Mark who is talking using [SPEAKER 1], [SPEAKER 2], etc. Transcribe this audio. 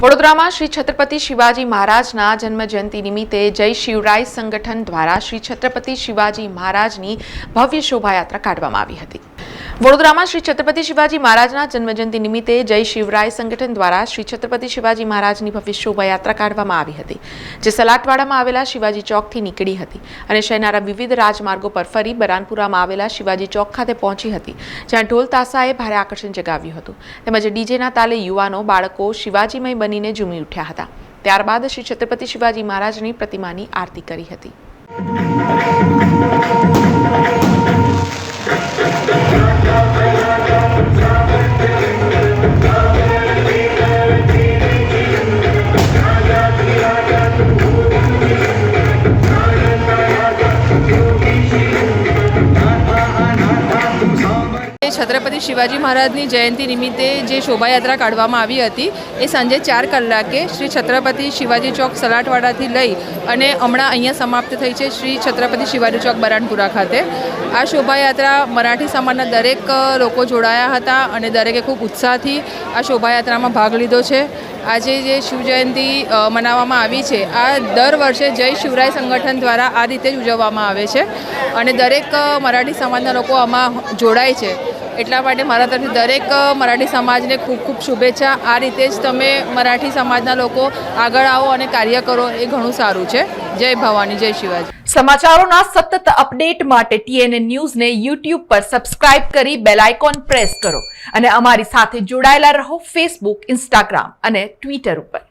[SPEAKER 1] વડોદરામાં શ્રી છત્રપતિ શિવાજી મહારાજના જન્મજયંતિ નિમિત્તે જય શિવરાય સંગઠન દ્વારા શ્રી છત્રપતિ શિવાજી મહારાજની ભવ્ય શોભાયાત્રા કાઢવામાં આવી હતી. વડોદરામાં શ્રી છત્રપતિ શિવાજી મહારાજના જન્મજયંતિ નિમિત્તે જય શિવરાય સંગઠન દ્વારા શ્રી છત્રપતિ શિવાજી મહારાજની ભવ્ય શોભાયાત્રા કાઢવામાં આવી હતી, જે સલાટવાડામાં આવેલા શિવાજી ચોકથી નીકળી હતી અને શહેરના વિવિધ રાજમાર્ગો પર ફરી બરાનપુરામાં આવેલા શિવાજી ચોક ખાતે પહોંચી હતી, જ્યાં ઢોલ તાસાએ ભારે આકર્ષણ જગાવ્યું હતું. તેમજ ડીજેના તાલે યુવાનો, બાળકો શિવાજીમય બનીને ઝૂમી ઉઠ્યા હતા. ત્યારબાદ શ્રી છત્રપતિ શિવાજી મહારાજની પ્રતિમાની આરતી કરી હતી.
[SPEAKER 2] છત્રપતિ શિવાજી મહારાજની જયંતિ નિમિત્તે જે શોભાયાત્રા કાઢવામાં આવી હતી, એ સાંજે ચાર કલાકે શ્રી છત્રપતિ શિવાજી ચોક સલાટવાડાથી લઈ અને હમણાં અહીંયા સમાપ્ત થઈ છે શ્રી છત્રપતિ શિવાજી ચોક બરાનપુરા ખાતે. આ શોભાયાત્રા મરાઠી સમાજના દરેક લોકો જોડાયા હતા અને દરેકે ખૂબ ઉત્સાહથી આ શોભાયાત્રામાં ભાગ લીધો છે. આજે જે શિવજયંતિ મનાવવામાં આવી છે, આ દર વર્ષે જય શિવરાય સંગઠન દ્વારા આ રીતે જ ઉજવવામાં આવે છે અને દરેક મરાઠી સમાજના લોકો આમાં જોડાય છે. એટલા માટે મારા તરફથી દરેક મરાઠી સમાજને ખૂબ ખૂબ શુભેચ્છા. આ રીતે જ તમે મરાઠી સમાજના લોકો આગળ આવો અને કાર્ય કરો એ ઘણું સારું છે. જય ભવાની, જય શિવાજી.
[SPEAKER 3] સમાચારોના સતત અપડેટ માટે ટીએનએ ન્યૂઝને યુટ્યુબ પર સબસ્ક્રાઇબ કરી બેલ આઇકોન પ્રેસ કરો અને અમારી સાથે જોડાયેલા રહો ફેસબુક, ઇન્સ્ટાગ્રામ અને ટ્વિટર ઉપર.